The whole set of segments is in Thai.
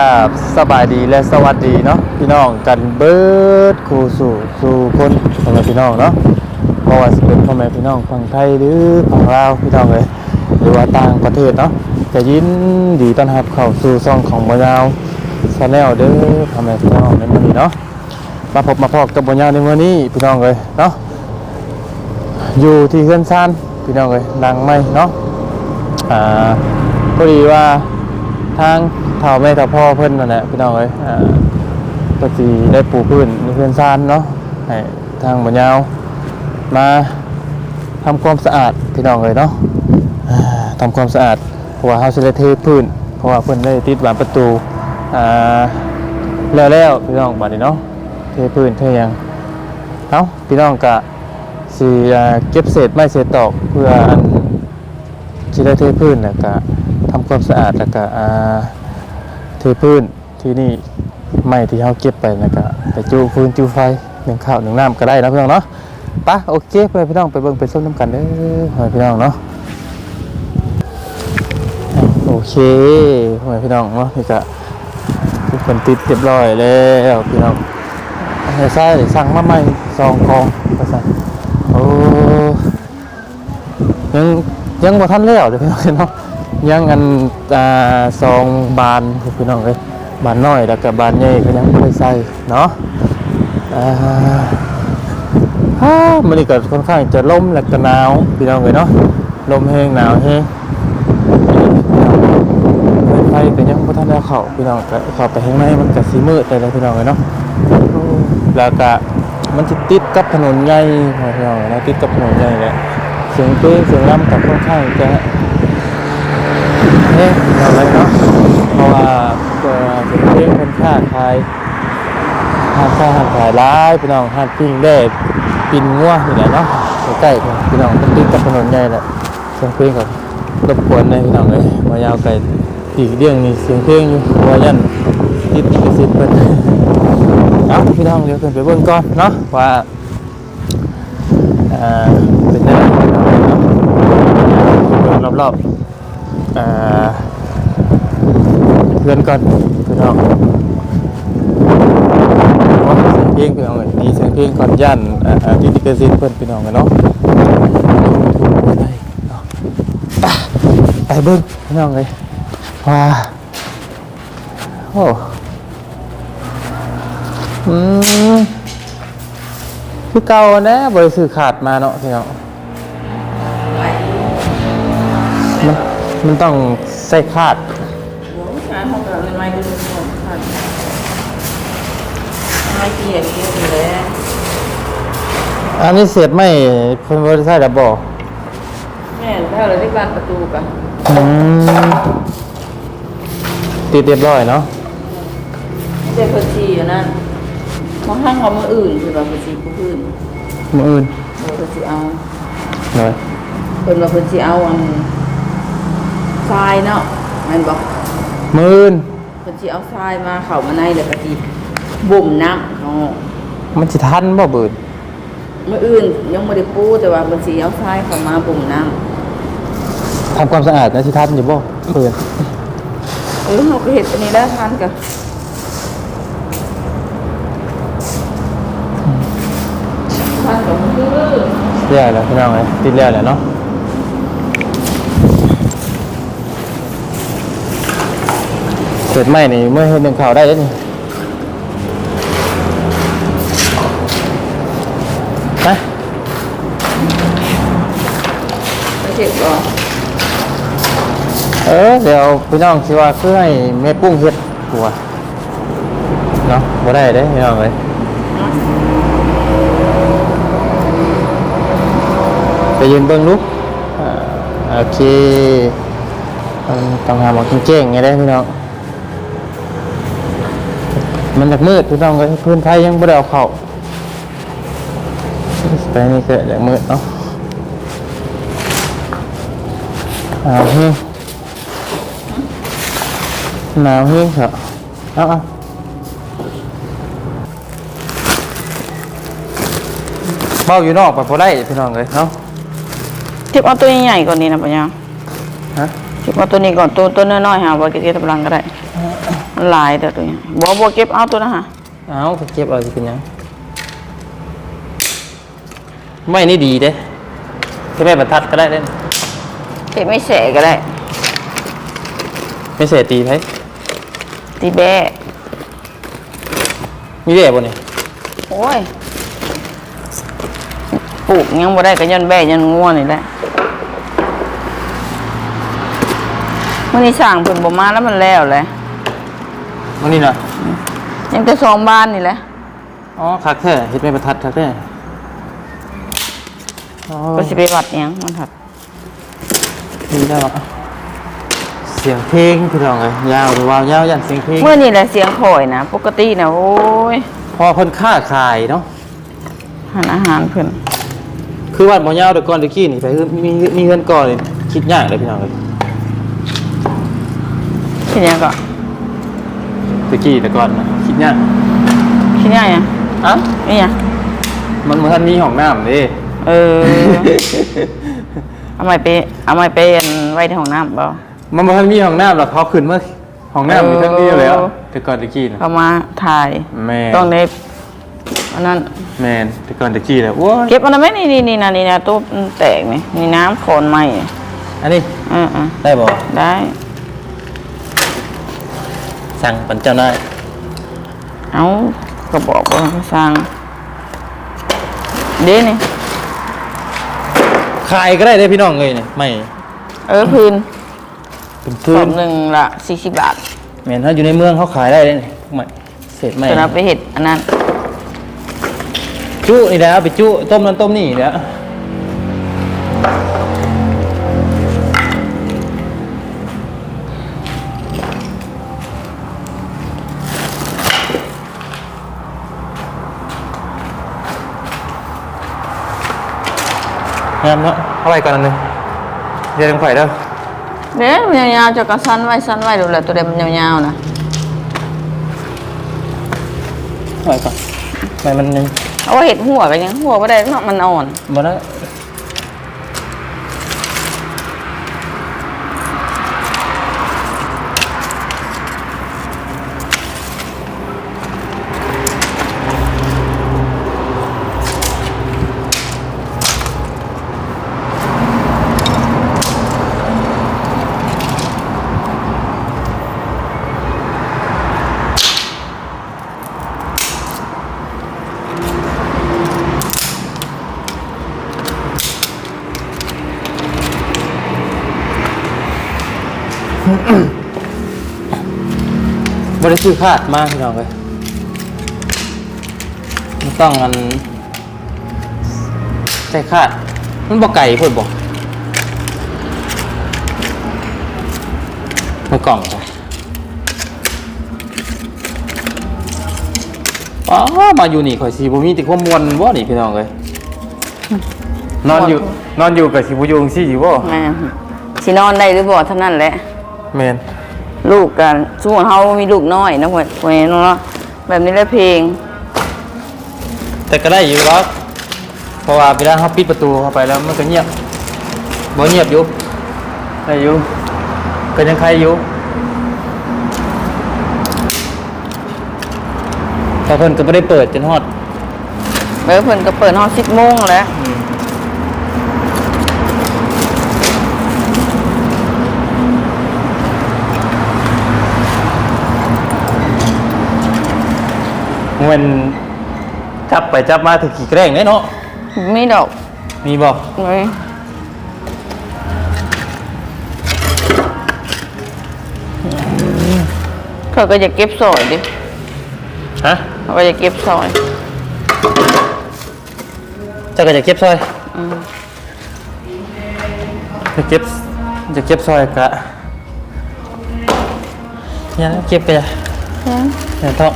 ราบสบายดีและสวัสดีเนาะพี่น้องกันเบิดคูสู่สู่คนพ่อแม่พี่น้องเนาะบ่ว่าสเป็นพ่อแม่พี่น้องฝั่งไทยหรือฝั่งลาวพี่น้องเลยหรือว่าต่างประเทศเนาะจะยินดีต้อนรับเข้าสู่ช่องของบ่ยาวชาแนลเด้อพ่อแม่พี่น้องในมื้อนี้เนาะมาพบมาพบกับบ่ยาวในมื้อนี้พี่น้องเลยเนาะอยู่ที่เฮือนซานพี่น้องเลยดังไหมเนาะอ่าพอดีว่า ทางเท่าแม่เท่าพ่อเพิ่นนั่นแหละพี่น้องเอ้ยอ่าก็สิได้ปูพืชในเพื่อนซานเนาะให้ทางบ่ยาวมาทำความสะอาดพี่น้องเอ้ยเนาะอ่าทำความสะอาดเพราะว่าเฮาสิได้เทพื้น เพราะว่าเพิ่นได้ติดบานประตูอ่าแล้วแล้วพี่น้องบัดนี้เนาะเทพื้นเทยังเอ้าพี่น้องก็สิเก็บเศษไม้เศษตอกเพื่ออที่ได้เทพื้นแล้วก็ทำ ความสะอาดแล้วก็เทพื้นที่นี่ไม้ที่เขาเก็บไปแล้วก็ไปจูฟืนจูไฟหนึ่งข้าวหนึ่งน้ำก็ได้นะพี่น้องเนาะปะโอเคไปพี่น้องไปเบิ่งไปส้มน้ำกันเด้อพี่น้องเนาะโอเคไปพี่น้องเนาะนี่ก็ทุกคนติดเรียบร้อยแล้วพี่น้องไอ้ซ่าได้สั่งมาใหม่ซองกองก็สั่งโอ้ยังยังบ่ทันแล้วเด้อพี่น้องเนาะ ยังอันอ่าซองบานพี่น้องเอ้ยบานน้อยแล้วก็บานใหญ่ก็ยังบ่ได้ใส่เนาะอ่าฮ่ามื้อนี้ก็ค่อนข้างจะลมและก็หนาวพี่น้องเอ้ยเนาะลมแห้งหนาวแห้งไฟก็ยังบ่ทันได้เข้าพี่น้องก็เข้าไปข้างในมันก็สิมืดไปแล้วพี่น้องเอ้ยเนาะแล้วก็มันสิติดกับถนนใหญ่พี่น้องเอ้ยนะติดกับถนนใหญ่แหละเสียงเพลงเสียงรำกับค่อนข้างจะ เอ๊ะอะไรเนาะเพราะว่าเอ่อเสียงเพลงค่อนข้างขายห้างค้าห้างขายร้ายพี่น้องห้างปิ้งได้ปินงัวอยู่ไหนเนาะใกล้ๆกันพี่น้องมันติดกับถนนใหญ่แหละเสียงเพลงกับรบกวนเลยพี่น้องเลยมายาวไกลอีเรื่องนี้เสียงเพลงอยู่ว่ายันติดลิขสิทธิ์เพิ่นเอ้าพี่น้องเดี๋ยวเพิ่นไปเบิ่งก่อนเนาะว่าอ่าเป็นยังไงรอบรอบๆอ่า เพื่อนก่อนพี่น้องเสียงเพลงพี่น้องเอ้ยนี่เสียงเพลงก่อนย่านอ่าอ่าที่ดิเกซินเพื่อนพี่น้องกันเนาะไปเนาะไปไปเบิ้งพี่น้องเลยว้าโอ้อืมคือเก่านะบริสุทธิ์ขาดมาเนาะพี่น้องมันมันต้องใส่ขาด เขาก็เลยไม่ดูหัวขาดไม่เกลียดเกลียดอยู่แล้วอันนี้เสียดไม่เพิ่นบริษัทดับบอกแม่ถ้าเราได้บานประตูกันอืมติดเรียบร้อยเนาะไม่ใช่คนชีอยู่นั่นมองห้างของมืออื่นคือว่าคนชีผู้อื่นมืออื่นเราคนชีเอาเลยคนว่าคนชีเอาอันทรายเนาะมันบอกมืออื่นค นชีเอาทรายมาเข่ามาในเลยก็ทีบ่มน้ำเขามันสิทันบ่เบิดมืออื่นยังไม่ได้ปูแต่ว่าคนชีเอาทรายเข้ามาบ่มน้ทำความสะอาดนะสิทันอยู่บ่เบิดำเออเราก็เห็นอันนี้แล้วทานกันทานกับมือ เรียกแล้วพี่น้องเลยติดแล้วแหละเนาะ เสร็จไหมนี่เมื่อเห็นหนึ่งข่าวได้แล้วนี่ไปไม่เจ็บหรอเออเดี๋ยวพี่น้องคิดว่าคือให้แม่ปุ้งเฮ็ดหัวเนาะบ่ได้เด้พี่น้องเลยไปยืนเบิ่งลูกอ่าโอเคต้องต้องหาหมอเก่งๆไงได้พี่น้อง มันจากมืดพี่น้องเลยพื้นไฟยังบ่ได้เอาเข้าไปนี่ก็จากมืดเนาะอ่าเฮ้ยหนาวเฮ้ยเหรอเอาเอาเบ้าอยู่นอกไปพอได้พี่น้องเลยเนาะเจ็บเอาตัวใหญ่ๆก่อนดีนะปัญญาฮะเจ็บเอาตัวนี้ก่อนตัวตัวน้อยๆหาว่าเก็บกำลังก็ได้มัน หลายเด้อตัวนี้บ่บ่เก็บเอาตัวนะฮะเอ้าก็เก็บเอาสิเป็นหยังไม่นี่ดีเด้ที่ไม่บรรทัดก็ได้เด้เก็บไม่แสก็ได้ ไม่เสียตีไผตีแบะมีเด้บ่นี่โอ้ยปลูกยังบ่ได้ก็ยันแบะยันงัวนี่แหละมื้อนี้สร้างเพิ่นบ่มาแล้วมันแล้วแหละ มันนี่น่ะยังแต่สองบ้านนี่แหละอ๋อคักแท้เฮ็ดไม่บรรทัดคักแท้อ๋อก็สิไปวัดหยังมันถัดนี่แล้วเสียงเพลงพี่น้องเอ้ยยาวหรือว่ายาวยันเสียงเพลงเมื่อนี่แหละเสียงข่อยนะปกตินะโอ้ยพอเพิ่นค้าขายเนาะหันอาหารเพิ่นคือวัดบ่ยาวแต่ก่อนตะกี้นี่ไปคือมีมีเงินก่อนเลยคิดยากเลยพี่น้องเอ้ยคิดยังก็ ตะกี้แต่ก่อนนะคิดยากคิดยังยังอะนี่ยังมันเหมือนมีห้องน้ำเด้เออ เอาไม้ไปเอาไม้ไปอันไว้ที่ห้องน้ำบ่ มันบ่ทันมีห้องน้ำหรอกเขาขึ้นมาห้องน้ำมีทั้งนี้อยู่แล้วเออแต่ก่อนตะกี้นะ เขามาถ่าย แม่ ต้องได้อันนั้น แมนแต่ก่อนตะกี้เลยโอ้ยเก็บอันนั้นไหมนี่นี่นี่นะนี่นะตู้มันแตกนี่นี่น้ำโคนไหมอันนี้เออเออได้บ่ได้ สั่งปันเจ้านายเอาก็บอกว่าเขาสั่งเด้นี่ขายก็ได้เด้พี่น้องเลยนี่ไม่เออพื้นเป็นสพื้อนบหนึ่งละสี่สิบบาทแม่นถ้าอยู่ในเมืองเขาขายได้เลยนี่ไม่เศษไม่จะนับไปเห็ดอันนั้น จุนี่แหละเอาไปจุต้มนั้นต้มนี่แหล้ว งามเนาะเอาไปก่อนอันหนึงเดี๋ยวต้องไข่เด้อเด้มันยาวๆจะกระสั้นไว้สั้นไว้ดูแลตัวเด็มันยาวๆนะเอาไปก่อนไปมันยังเอาไว้เห็ดหัวกันยังหัวไม่ได้เนาะมันอ่อนบ่ได้ บ่ได้ซื้อคาดมากพี่น้องเลยมันต้องอันใส่คาด มันบ่ไก่เพิ่นบ่ในกล่องจ้ะอ๋อมาอยู่นี่ข่อยสิบ่มีต่ความมวนบ่นี่พี่น้องเอ้ยนอนอยู่นอนอยู่กับสิบ่อยู่จังซี่อยู่บ่แม่สินอนได้หรือบ่เท่านั้นแหละ แม่นลูกกันสมมุติเฮามีลูกน้อยนะพ่อพ่อเนาะแบบนี้แหละเพลง แต่ก็ได้อยู่หรอกเพราะว่าเวลาเขาปิดประตูเข้าไปแล้วมันก็เงียบบ่เงียบอยู่ได้อยู่ก็ยังใครอยู่แต่เพิ่นก็ไม่ได้เปิดจนฮอด เออเพิ่นก็เปิดฮอด10โมงแล้ว มันจับไปจับมาถึงขี่แกล้งได้เนาะมีดอกมีบ่เว้ยเขาก็จะเก็บซอยดิฮะเขาก็จะเก็บซอยเจ้าก็จะเก็บซอยอืมจะเก็บจะเก็บซอยกะเนี่ยนะเก็บไปจ้ะเนี่ยต้อง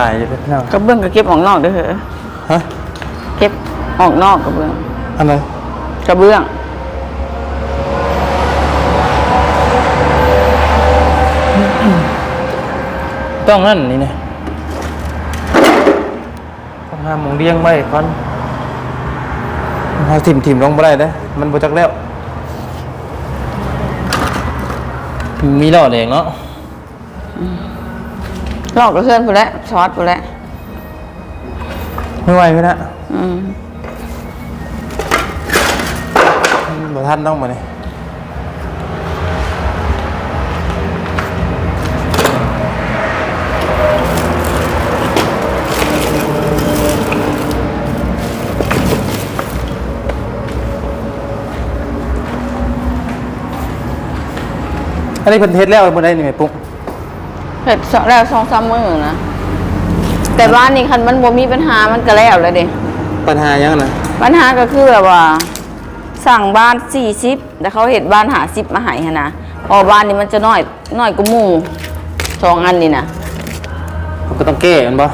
ลายอยู่พี่น้องกระเบื้องก็เก็บออกนอกเด้อเหรอฮะเก็บออกนอกกระเบื้องอันไหนกระเบื้องต้องนั่นนี่นะต้องห้ามหมองเลี้ยงไว้ก่อนเอาถิ่มถิ่มลงบ่ได้เด้อมันบ่จักแล้วมีหล่อแดงเนาะ ลอกกระเพื่อนพูดแล้วช็อตพูดแล้วไม่ไหวพี่นะอืมบ่ทันต้องมาเนี่ยอันนี้เพิ่นเฮ็ดแล้วบ่ได้นี่แม่ปุ๊ก เผ็ดสองแล้วสองสามมื้อนะแต่บ้านนี้คันมันบ่มีปัญหามันก็แล้วเลยเดิปัญหายังนะปัญหาก็คือแบบว่า สั่งบ้านสี่สิบแต่เขาเห็นบ้านหาสิบมาใหายนะเพอบ้านนี้มันจะน้อยน้อยกว่าหมู่สองอันนี่นะก็ต้องแก้มันบ่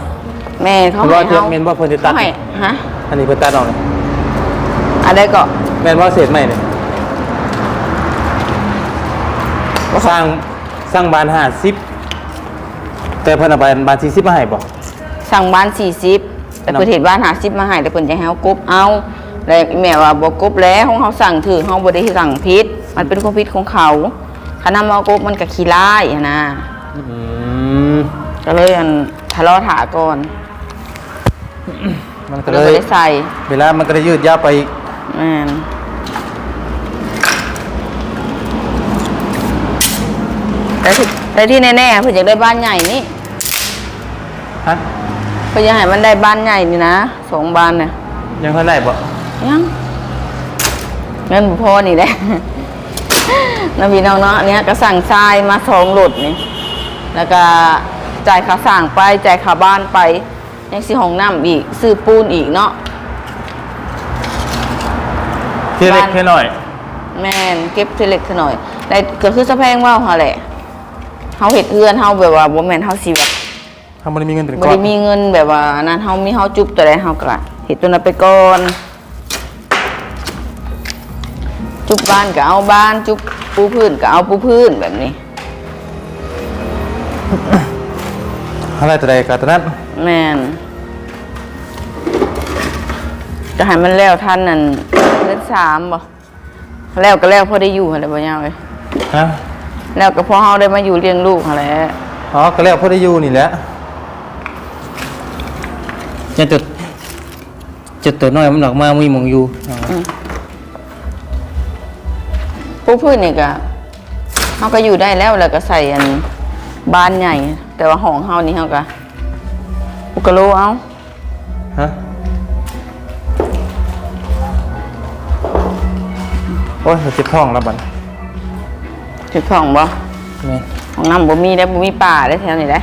แม่เขาเพราะให้ว่าเทือกเขาเมนบ่เพิ่นจะตัดเขาให้ฮะอันนี้เพิ่นตัดออกเลยอะไรก็แม่นว่าเศษใหม่เนี่ยสร้างสร้างบ้านห้าสิบ แต่เพิ่นเอาไปบ้านสี่สิบมาให้บ่สั่งบ้านสี่สิบแต่ครับเพิ่นเห็นบ้านหาสิบมาให้แต่เพิ่นจะให้เขากบเอาแล้วแม่ว่าบ่กบแล้วของเขาสั่งถือเขาบ่ได้สั่งพิษมันเป็นความผิดของเขาถ้านำเอากบมันก็ขี้ร้ายอะนะอืมก็เลยอันทะเลาะถาก่อนมันก็ก็เลเลยยบ่ได้ใส่เวลามันก็ได้ยืดยาวไปอีกแม่นแต่ที่แต่ที่แน่ๆเพิ่นอยากได้บ้านใหญ่นี่ ฮะเพิ่นอยากให้มันได้บ้านใหญ่นี่นะสองบ้านเนี่ยยังเท่าไหร่บ่ยังเงินบ่พอนี่แหละ น้องพี่น้องเนาะอันเนี้ยก็สั่งทรายมาสองโหลดนี่แล้วก็จ่ายค่าสร้างไปจ่ายค่าบ้านไปยังสิห้องน้ำอีกซื้อปูนอีกเนาะเที่เล็กบ้านแค่หน่อย แม่นเก็บทีเล็กทีหน่อยแต่ก็คือสะแพงว่าวเฮาแหละเฮาเฮ็ดเฮือนเฮาแบบว่าบ่แม่นเฮาสิแบบ ถ้ามันมีเงินเป็นบ่ก้อน ได้มีเงินแบบว่านั้นเฮามีเฮาจุบตัวใดเฮาก็เฮ็ดตัวนั้นไปก่อน จุบบ้านก็เอาบ้าน จุบปูพื้นก็เอาปูพื้นแบบนี้เท่าไหร่ตัวใดก็ตัวนั้นแม่นจะให้มันแล้วทันนั่นเดือนสามบ่แล้วก็แล้วพอได้อยู่หั่นแหละบ่ยาวเอ้ยฮะแล้วก็พอเฮาได้มาอยู่เลี้ยงลูกหั่นแหละอ๋อก็แล้วพอได้อยู่นี่แหละ จะจุดจุดตัวน้อยมันออกมามีหมองอยู่ปูพื้นนี่ก็เฮาก็อยู่ได้แล้วแล้วก็ใส่อันบ้านใหญ่ แต่ว่าห้องเฮานี่เฮาก็อุกะโลเอาฮะโอ้ยเราเจ็บท้องแล้วบัดจุดของบ่แม่ห้องน้ำบ่มีได้บ่มีป่าได้แถวนี้ได้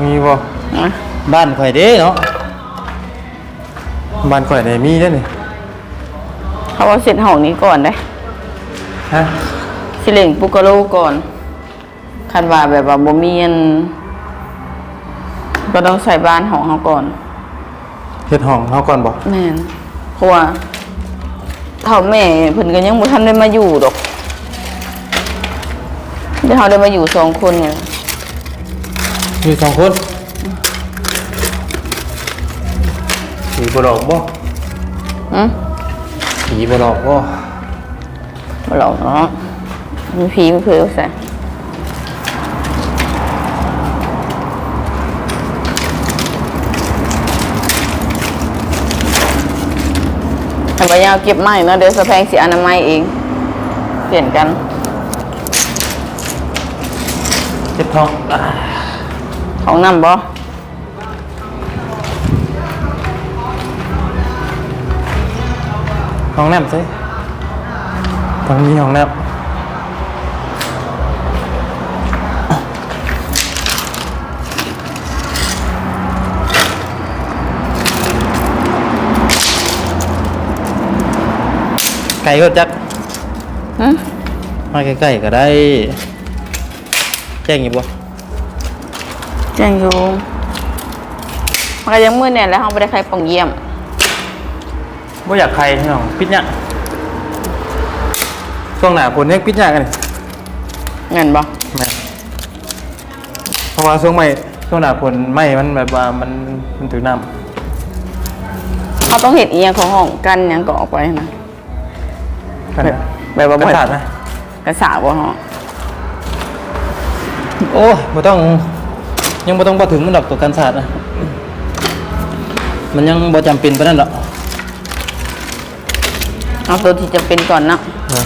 มีบ่นะบ้านข่อยเด้เนาะ บ้านข่อยได้มีเด้อนี่เขาเอาเสร็จห้องนี้ก่อนได้ฮะสิเล่งปุกะโลก่อนคันว่าแบบว่าบ่มีอันก็ต้องใส่บ้านของเฮาก่อนเฮ็ดห้องเฮาก่อนบ่แม่นเพราะว่าเท่าแม่เพิ่นก็ยังบ่ทันได้มาอยู่ดอกเดี๋ยวเฮาได้มาอยู่สองคนเนี่ยมีสองคน ผีบ่หลอกบ่อืมผีบ่หลอกบ่บ่หรอกเนาะมีผีมีเผือกใส่แต่ว่ายาวเก็บไม้เนาะเดี๋ยวสะแพงสิอนามัยเอง เปลี่ยนกัน เจ็บท้องอ่าของน้ำบ่ ห้องน้ำซิทางนี้ห้องน้ำไก่ก็จักหึมาใกล้ๆก็ได้ แจ้งอยู่บ่แจ้งอยู่มันก็ยังมืดเนี่ยแล้วเขาไม่ได้ใครปองเยี่ยม ว่าอยากใครพี่น้องปิดเนี่ยช่วงหน้าฝนเนี่ยปิดเนี่ยกันนี่เงินบ่แม่นเพราะว่าช่วงใหม่ช่วงหน้าฝนไหม้มันแบบว่ามันมันถือน้เขาต้องเห็นอีหยังของห้องกันหยังก็ออกไปนะำกันนะแบบว่ากันบ่สาดไหมกระสาบ่ห้องโอ้ยบ่ต้อง ยังบ่ต้องบ่ถึงมันดอกตัวกันสาดนะมันยังบ่จำเป็นปานนั้นหรอก เอาตัวที่จะเป็นก่อนเนาะนะ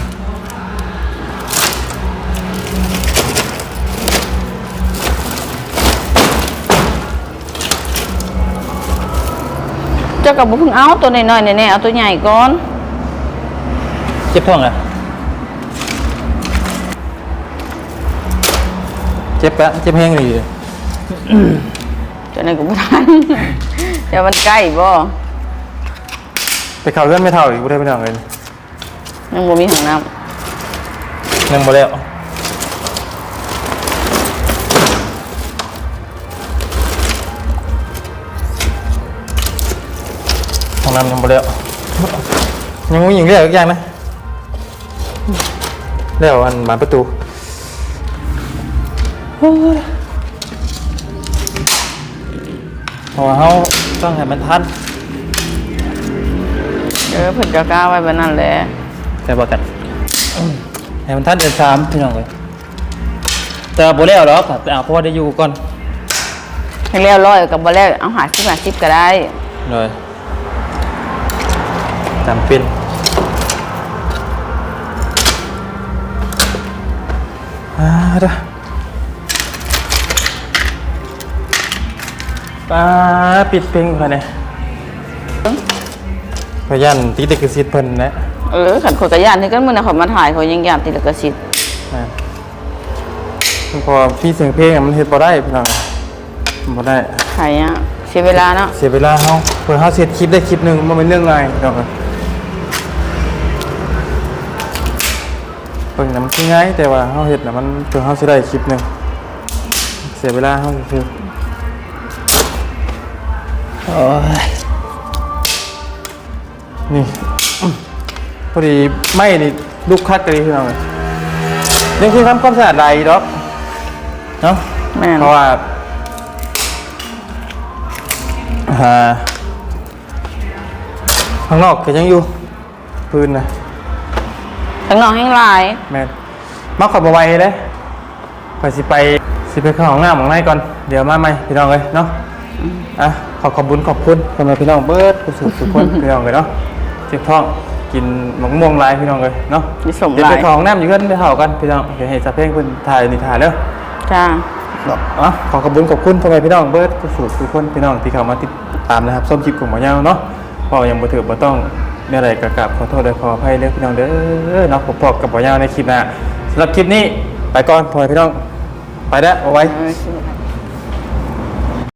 เจ้ากับบ่เพิ่งเอาตัวน้อยๆแน่ๆเอาตัวใหญ่ก่อนเจ็บท้องอะเจ็บปะเจ็บแห้งเลยเจ้านั่นก็บ่ทันเดี๋ยวมันใกล้บ่ไปเข้าเลื่อนไม่เท่าอีกบ่ได้ไปน้องเลย ยังบ่มีห้องน้ยังบ่แล้วห้องน้ำยังบ่แล้วยังมีอย่างเดียวอีกอย่างนะแล้วอันบานประตูเพราะว่าเขาต้องให้มันทันำเออเพิ่นก็กล้าไว้แบบนั้นแหละ แต่บอกกันให้มันทันเดือนสามพี่น้องเลยแต่ว่าบ่แล้วหรอกไปเอาเพราะว่าได้อยู่ก่อนให้แล้วร้อยกับบ่แล้วเอา50 50ก็ได้เลยจำเป็นอ่าเด้อป้าปิดเพลงก่อนเนี่ยพยันติดเด็กสิทธิ์เพิ่นนะ เออขันคนกระยานที่กันมื้อนะเขามาถ่ายเขายังยานติดลิขสิทธิ์นะพอพี่เสียงเพลงอะมันเฮ็ดบ่ได้พี่น้องบ่ได้ ใครอะเสียเวลาเนาะเสียเวลาเฮาเพื่อเฮาเสร็จคลิปได้คลิปหนึงมันเป็นเรื่องง่ายพี่น้องเพิ่งนำคือง่ายแต่ว่าเฮาเฮ็ดน่ะมันเพื่อเฮาสิได้คลิปหนึงเสียเวลาเฮาคือโอ้ยนี่อื้อ พอดีไม่นี่ลูกคัดกันเลยพี่น้องนี่คือทำความสะอาดใดดอกเนาะแม่น เพราะว่าอ่าข้างนอกก็ยังอยู่ พื้นนะข้างนอกแห้งหลาย แม่นมาขอบมาไว้เลยไปสิไปสิไปเข้าห้องน้ำของนายก่อน เดี๋ยวมาใหม่พี่น้องเลยเนาะอะขอขอบคุญขอบคุณสำหรับพี่น้องเบิร์ดผู้สุทุกคน พี่น้องเลยเนาะเจ็บท้อง กินหมกม่วงลายพี่น้องเลยเนาะมีสมเดี๋ยวหลาไปยเข้าห้องน้ำอยู่กันไปเท่ากันพี่น้องเดี๋ยวให้สะเพ่งเพิ่นถ่ายนิทานเด้อ จ้า อ๋อขอขอบคุณขอบคุณพ่อแม่พี่น้องเบิร์ดทุกสูตรทุกคนพี่น้องที่เข้ามาติดตามนะครับส้มคลิปของหมอยาวเนาะพอยังบ่ถือบ่ต้องเนี่ยอะไรกราบขอโทษและขออภัยเด้อพี่น้องเด้อเนาะผมพบกับหมอยาวในคลิปหน้าสำหรับคลิปนี้ไปก่อนพ่อแม่พี่น้องไปแล้วเอาไว้เออ